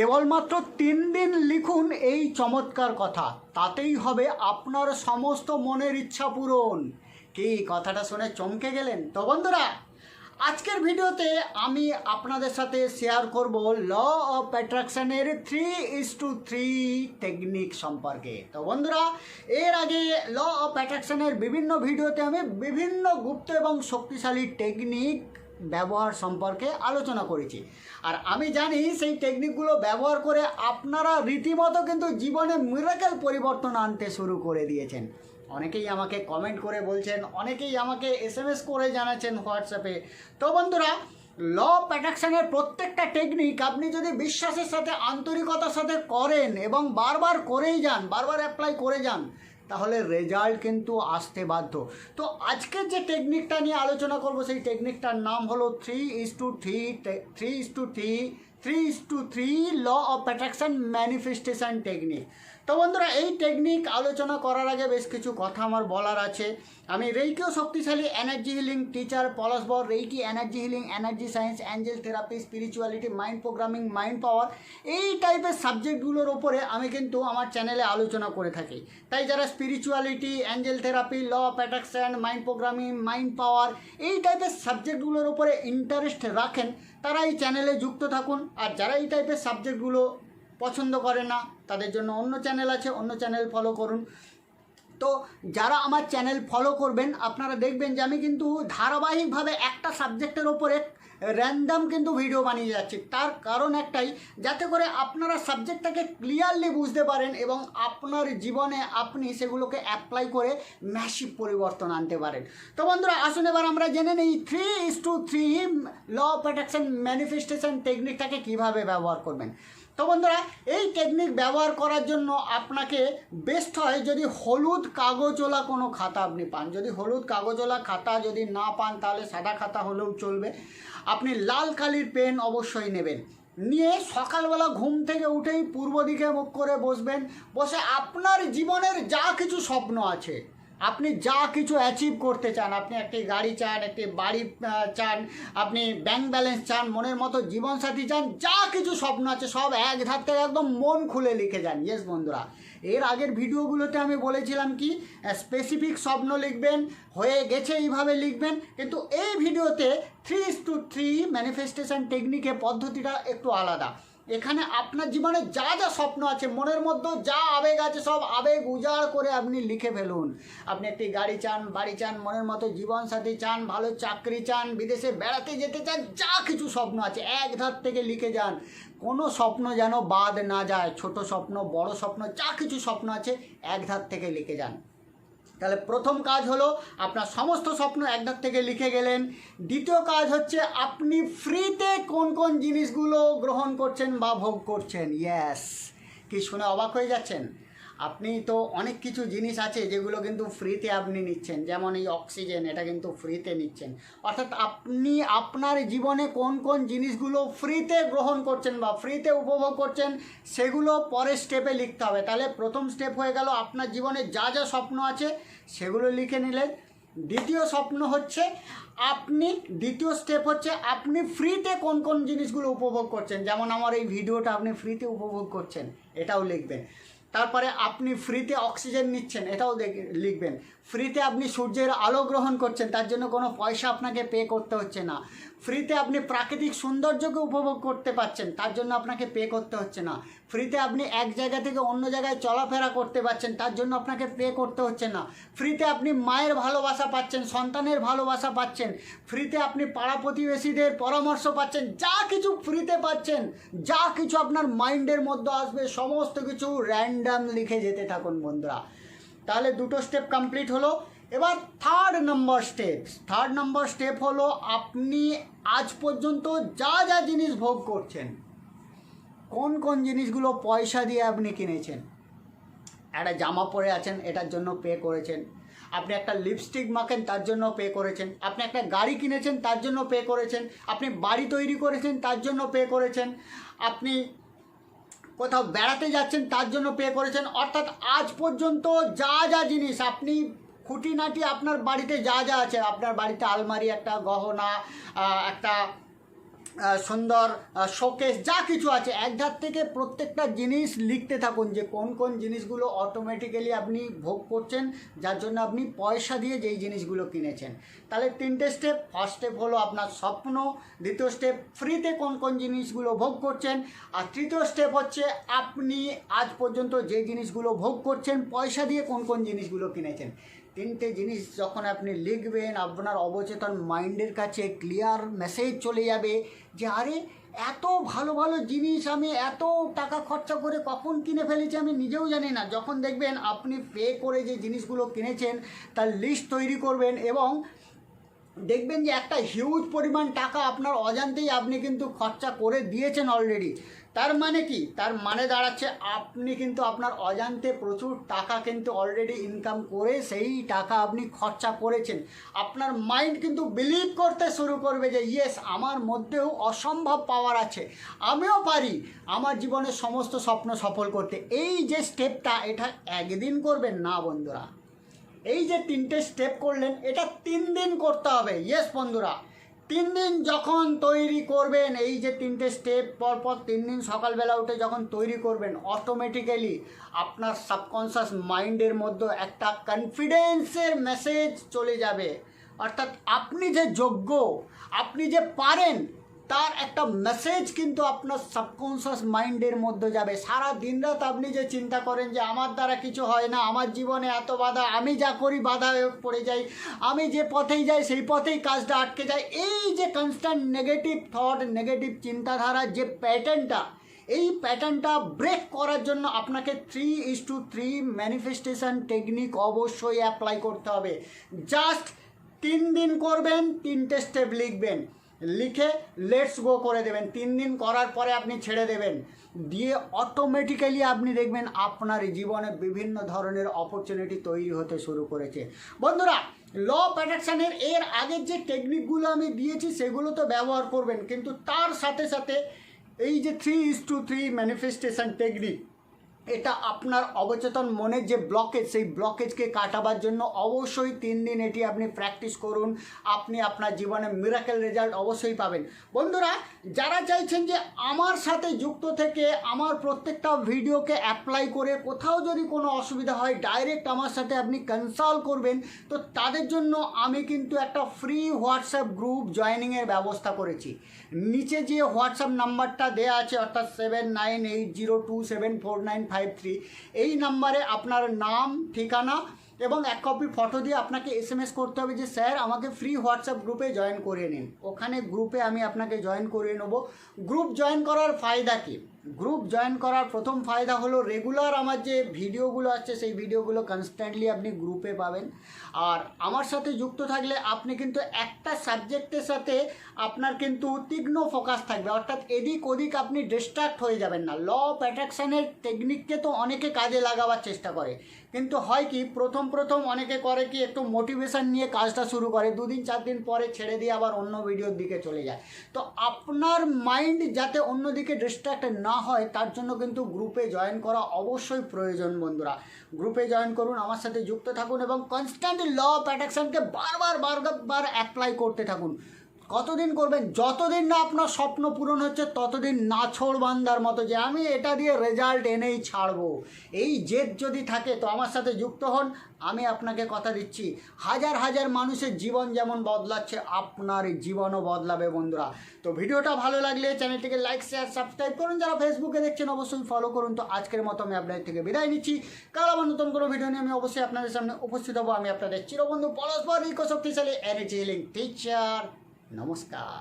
কেবলমাত্র তিন দিন লিখুন এই চমৎকার কথা। তাতেই হবে আপনার সমস্ত মনের ইচ্ছা পূরণ। কি, কথাটা শুনে চমকে গেলেন? তো বন্ধুরা, আজকের ভিডিওতে আমি আপনাদের সাথে শেয়ার করব law of অ্যাট্রাকশনের three is to three technique সম্পর্কে। তো বন্ধুরা, এর আগে ল অফ অ্যাট্রাকশনের বিভিন্ন ভিডিওতে আমি বিভিন্ন গুপ্ত এবং শক্তিশালী টেকনিক ব্যবহার সম্পর্কে আলোচনা করেছি। আর আমি জানি সেই টেকনিকগুলো ব্যবহার করে আপনারা রীতিমতো কিন্তু জীবনে মিরাকেল পরিবর্তন আনতে শুরু করে দিয়েছেন। অনেকেই আমাকে কমেন্ট করে বলছেন, অনেকেই আমাকে এস করে জানাচ্ছেন হোয়াটসঅ্যাপে তো বন্ধুরা ল প্যাটাকশনের প্রত্যেকটা টেকনিক আপনি যদি বিশ্বাসের সাথে, আন্তরিকতার সাথে করেন এবং বারবার করেই যান, বারবার অ্যাপ্লাই করে যান তাহলে রেজাল্ট কিন্তু আসতে বাধ্য। তো আজকের যে টেকনিকটা নিয়ে আলোচনা করব, সেই টেকনিকটার নাম হলো three is to three three is to three three is to three law of attraction manifestation technique তো বন্ধুরা, এই টেকনিক আলোচনা করার আগে বেশ কিছু কথা আমার বলার আছে। আমি রেইকিও শক্তিশালী energy healing teacher পলাশবর reiki energy healing energy science angel therapy spirituality mind programming mind power এই টাইপের সাবজেক্টগুলোর ওপরে আমি কিন্তু আমার চ্যানেলে আলোচনা করে থাকি। তাই যারা spirituality angel therapy law of attraction mind programming mind power এই টাইপের সাবজেক্টগুলোর ওপরে ইন্টারেস্ট রাখেন, তারা এই চ্যানেলে যুক্ত থাকুন। আর যারা এই টাইপের সাবজেক্টগুলো পছন্দ করে না, তাদের জন্য অন্য চ্যানেল আছে, অন্য চ্যানেল ফলো করুন। তো যারা আমার চ্যানেল ফলো করবেন, আপনারা দেখবেন যে আমি কিন্তু ধারাবাহিকভাবে একটা সাবজেক্টের ওপরে র্যান্ডাম কিন্তু ভিডিও বানিয়ে যাচ্ছি। তার কারণ একটাই, যাতে করে আপনারা সাবজেক্টটাকে ক্লিয়ারলি বুঝতে পারেন এবং আপনার জীবনে আপনি সেগুলোকে অ্যাপ্লাই করে ম্যাসিভ পরিবর্তন আনতে পারেন। তো বন্ধুরা, আসুন এবার আমরা জেনে নিই three is to three law protection manifestation টেকনিকটাকে কীভাবে ব্যবহার করবেন। তো বন্ধুরা, এই টেকনিক ব্যবহার করার জন্য আপনাকে বেস্ট হয় যদি হলুদ কাগজওয়ালা কোনো খাতা আপনি পান। যদি হলুদ কাগজওয়ালা খাতা যদি না পান, তাহলে সাদা খাতা হলেও চলবে। আপনি লাল কালির পেন অবশ্যই নেবেন। নিয়ে সকালবেলা ঘুম থেকে উঠেই পূর্ব দিকে মুখ করে বসবেন। বসে আপনার জীবনের যা কিছু স্বপ্ন আছে আপনি যা কিছু অ্যাচিভ করতে চান, আপনি একটি গাড়ি চান, একটি বাড়ি চান, আপনি ব্যাংক ব্যালেন্স চান, মনের মতো জীবনসাথী চান, যা কিছু স্বপ্ন আছে সব এক থেকে একদম মন খুলে লিখে যান। ইয়েস বন্ধুরা, এর আগের ভিডিওগুলোতে আমি বলেছিলাম কি স্পেসিফিক স্বপ্ন লিখবেন, হয়ে গেছে এইভাবে লিখবেন, কিন্তু এই ভিডিওতে থ্রি টু থ্রি ম্যানিফেস্টেশন টেকনিকে পদ্ধতিটা একটু আলাদা। এখানে আপনার জীবনে যা যা স্বপ্ন আছে, মনের মধ্যে যা আবেগ আছে, সব আবেগ উজাড় করে আপনি লিখে ফেলুন। আপনি একটি গাড়ি চান, বাড়ি চান, মনের মতো জীবনসাথী চান, ভালো চাকরি চান, বিদেশে বেড়াতে যেতে চান, যা কিছু স্বপ্ন আছে, এক ধার থেকে লিখে যান। কোনো স্বপ্ন যেন বাদ না যায়, ছোট স্বপ্ন, বড় স্বপ্ন, যা কিছু স্বপ্ন আছে, এক ধার থেকে লিখে যান। তাহলে প্রথম কাজ হলো আপনার সমস্ত স্বপ্ন একদার থেকে লিখে গেলেন। দ্বিতীয় কাজ হচ্ছে আপনি ফ্রিতে কোন কোন জিনিসগুলো গ্রহণ করছেন বা ভোগ করছেন? ইয়াস কি শুনে অবাক হয়ে যাচ্ছেন? আপনি তো অনেক কিছু জিনিস আছে যেগুলো কিন্তু ফ্রিতে আপনি নিচ্ছেন। যেমন এই অক্সিজেন এটা কিন্তু ফ্রিতে নিচ্ছেন। অর্থাৎ আপনি আপনার জীবনে কোন কোন জিনিসগুলো ফ্রিতে গ্রহণ করছেন বা ফ্রিতে উপভোগ করছেন, সেগুলো পরের স্টেপে লিখতে হবে। তাহলে প্রথম স্টেপ হয়ে গেল আপনার জীবনে যা যা স্বপ্ন আছে, সেগুলো লিখে নিলেন। দ্বিতীয় স্বপ্ন হচ্ছে, আপনি দ্বিতীয় স্টেপ হচ্ছে, আপনি ফ্রিতে কোন কোন জিনিসগুলো উপভোগ করছেন? যেমন আমার এই ভিডিওটা আপনি ফ্রিতে উপভোগ করছেন, এটাও লিখবেন। তারপরে আপনি ফ্রিতে অক্সিজেন নিচ্ছেন, এটাও লিখবেন। ফ্রিতে আপনি সূর্যের আলো গ্রহণ করছেন, তার জন্য কোনো পয়সা আপনাকে পে করতে হচ্ছে না। ফ্রিতে আপনি প্রাকৃতিক সৌন্দর্যকে উপভোগ করতে পারছেন, তার জন্য আপনাকে পে করতে হচ্ছে না। ফ্রিতে আপনি এক জায়গা থেকে অন্য জায়গায় চলাফেরা করতে পারছেন, তার জন্য আপনাকে পে করতে হচ্ছে না। ফ্রিতে আপনি মায়ের ভালোবাসা পাচ্ছেন, সন্তানের ভালোবাসা পাচ্ছেন। ফ্রিতে আপনি পাড়া প্রতিবেশীদের পরামর্শ পাচ্ছেন, যা কিছু ফ্রিতে পাচ্ছেন, যা কিছু আপনার মাইন্ডের মধ্যে আসবে, সমস্ত কিছু র্যান্ডাম লিখে যেতে থাকুন বন্ধুরা। তাহলে দুটো স্টেপ কমপ্লিট হলো। এবার third number step third number step হলো আপনি আজ পর্যন্ত যা যা জিনিস ভোগ করছেন, কোন কোন জিনিসগুলো পয়সা দিয়ে আপনি কিনেছেন, একটা জামা পরে আছেন, এটার জন্য পে করেছেন, আপনি একটা লিপস্টিক মাখেন, তার জন্য পে করেছেন, আপনি একটা গাড়ি কিনেছেন, তার জন্য পে করেছেন, আপনি বাড়ি তৈরি করেছেন, তার জন্য পে করেছেন, আপনি কোথাও বেড়াতে যাচ্ছেন, তার জন্য পে করেছেন, অর্থাৎ আজ পর্যন্ত যা যা জিনিস আপনি খুঁটিনাটি আপনার বাড়িতে যা যা আছে, আপনার বাড়িতে আলমারি, একটা গহনা একটা সুন্দর শোকেস, যা কিছু আছে, এক ধার থেকে প্রত্যেকটা জিনিস লিখতে থাকুন যে কোন কোন জিনিসগুলো অটোমেটিক্যালি আপনি ভোগ করছেন, যার জন্য আপনি পয়সা দিয়ে যেই জিনিসগুলো কিনেছেন। তাহলে তিনটে স্টেপ ফার্স্ট স্টেপ হলো আপনার স্বপ্ন, দ্বিতীয় স্টেপ ফ্রিতে কোন কোন জিনিসগুলো ভোগ করছেন, আর তৃতীয় স্টেপ হচ্ছে আপনি আজ পর্যন্ত যে জিনিসগুলো ভোগ করছেন, পয়সা দিয়ে কোন কোন জিনিসগুলো কিনেছেন। তিনটে জিনিস যখন আপনি লিখবেন, আপনার অবচেতন মাইন্ডের কাছে ক্লিয়ার মেসেজ চলে যাবে যে, আরে, এত ভালো ভালো জিনিস আমি, এত টাকা খরচা করে কখন কিনে ফেলেছি আমি নিজেও জানি না। যখন দেখবেন আপনি পে করে যে জিনিসগুলো কিনেছেন, তার লিস্ট তৈরি করবেন এবং দেখবেন যে একটা হিউজ পরিমাণ টাকা আপনার অজান্তেই আপনি কিন্তু খরচা করে দিয়েছেন অলরেডি তার মানে কি? তার মানে দাঁড়াচ্ছে আপনি কিন্তু আপনার অজান্তে প্রচুর টাকা কিন্তু অলরেডি ইনকাম করে সেই টাকা আপনি খরচা করেছেন। আপনার মাইন্ড কিন্তু বিলিভ করতে শুরু করবে যে ইয়েস আমার মধ্যেও অসম্ভব পাওয়ার আছে। আমিও পারি আমার জীবনের সমস্ত স্বপ্ন সফল করতে। এই যে স্টেপটা এটা একদিন করবেন না বন্ধুরা। এই যে তিনটে স্টেপ করলেন, এটা তিন দিন করতে হবে। ইয়েস বন্ধুরা। তিন দিন যখন তৈরি করবেন, এই যে তিনটে স্টেপ পর পর তিন দিন সকালবেলা উঠে যখন তৈরি করবেন অটোমেটিক্যালি আপনার সাবকনসিয়াস মাইন্ডের মধ্যে একটা কনফিডেন্সের মেসেজ চলে যাবে। অর্থাৎ আপনি যে যোগ্য, আপনি যে পারেন তার একটা মেসেজ কিন্তু আপনার সাবকনসিয়াস মাইন্ডের মধ্যে যাবে। সারা দিন রাত আপনি যে চিন্তা করেন যে, আমার দ্বারা কিছু হয় না, আমার জীবনে এত বাধা, আমি যা করি বাধা পড়ে যাই, আমি যে পথেই যাই, সেই পথেই কাজটা আটকে যায়। এই যে কনস্ট্যান্ট নেগেটিভ থট নেগেটিভ চিন্তাধারা যে প্যাটার্নটা এই প্যাটার্নটা ব্রেক করার জন্য আপনাকে three is to three manifestation technique অবশ্যই অ্যাপ্লাই করতে হবে। জাস্ট তিন দিন করবেন, তিনটে স্টেপ লিখবেন। লিখে লেটস গো করে দেবেন। তিন দিন করার পরে আপনি ছেড়ে দেবেন। দিয়ে অটোমেটিক্যালি আপনি দেখবেন আপনার জীবনে বিভিন্ন ধরনের অপরচুনিটি তৈরি হতে শুরু করেছে। বন্ধুরা ল অফ অ্যাট্রাকশানের এর আগের যে টেকনিকগুলো আমি দিয়েছি, সেগুলো তো ব্যবহার করবেন। কিন্তু তার সাথে সাথে এই যে three is to three manifestation technique এটা আপনার অবচেতন মনের যে ব্লকেজ সেই ব্লকেজকে কাটাবার জন্য অবশ্যই তিন দিন এটি আপনি প্র্যাকটিস করুন। আপনি আপনার জীবনে মিরাকেল রেজাল্ট অবশ্যই পাবেন। বন্ধুরা, যারা চাইছেন যে আমার সাথে যুক্ত থেকে আমার প্রত্যেকটা ভিডিওকে অ্যাপ্লাই করে কোথাও যদি কোনো অসুবিধা হয় ডাইরেক্ট আমার সাথে আপনি কনসাল্ট করবেন, তো তাদের জন্য আমি কিন্তু একটা ফ্রি হোয়াটসঅ্যাপ গ্রুপ জয়েনিংয়ের ব্যবস্থা করেছি। নিচে যে হোয়াটসঅ্যাপ নাম্বারটা দেওয়া আছে, অর্থাৎ seven nine eight zero two seven four nine five three এই নাম্বারে আপনার নাম, ঠিকানা এবং এক কপি ফটো দিয়ে আপনাকে এস এম এস করতে হবে যে, স্যার, আমাকে ফ্রি হোয়াটসঅ্যাপ গ্রুপে জয়েন করে নিন। ওখানে গ্রুপে আমি আপনাকে জয়েন করে নেব। গ্রুপ জয়েন করার ফায়দা কী? গ্রুপ জয়েন করার প্রথম ফায়দা হলো রেগুলার আমার যে ভিডিওগুলো আছে সেই ভিডিওগুলো কনস্ট্যান্টলি আপনি গ্রুপে পাবেন। আর আমার সাথে যুক্ত থাকলে আপনি কিন্তু একটা সাবজেক্টের সাথে আপনার কিন্তু তীক্ষ্ণ ফোকাস থাকবে। অর্থাৎ এদিক ওদিক আপনি ডিস্ট্রাক্ট হয়ে যাবেন না। ল অফ অ্যাট্রাকশানের টেকনিককে তো অনেকে কাজে লাগাবার চেষ্টা করে। কিন্তু হয় কি, প্রথম প্রথম অনেকে করে কি, একটু মোটিভেশন নিয়ে কাজটা শুরু করে, দুদিন চার দিন পরে ছেড়ে দিয়ে আবার অন্য ভিডিওর দিকে চলে যায়। তো আপনার মাইন্ড যাতে অন্যদিকে ডিস্ট্র্যাক্ট না হয়, তার জন্য কিন্তু গ্রুপে জয়েন করা অবশ্যই প্রয়োজন বন্ধুরা। গ্রুপে জয়েন করুন, আমার সাথে যুক্ত থাকুন এবং কনস্ট্যান্ট ল অফ অ্যাট্রাকশনকে বারবার বারবার অ্যাপ্লাই করতে থাকুন। কতদিন করবেন? যতদিন না আপনার স্বপ্ন পূরণ হচ্ছে, ততদিন নাছোড় বান্দার মতো যে আমি এটা দিয়ে রেজাল্ট এনেই ছাড়বো। এই জেদ যদি থাকে, তো আমার সাথে যুক্ত হন, আমি আপনাকে কথা দিচ্ছি। হাজার হাজার মানুষের জীবন যেমন বদলাচ্ছে, আপনার জীবনও বদলাবে বন্ধুরা। তো ভিডিওটা ভালো লাগলে চ্যানেলটিকে লাইক শেয়ার সাবস্ক্রাইব করুন। যারা ফেসবুকে দেখছেন, অবশ্যই ফলো করুন। তো আজকের মতো আমি আপনাদের থেকে বিদায় নিচ্ছি। কাল আবার নতুন কোনো ভিডিও নিয়ে আমি অবশ্যই আপনাদের সামনে উপস্থিত হব। আমি আপনাদের চিরবন্ধু পরস্পর রিকো শক্তিশালী এনার্জি হিলিং টিচার নমস্কার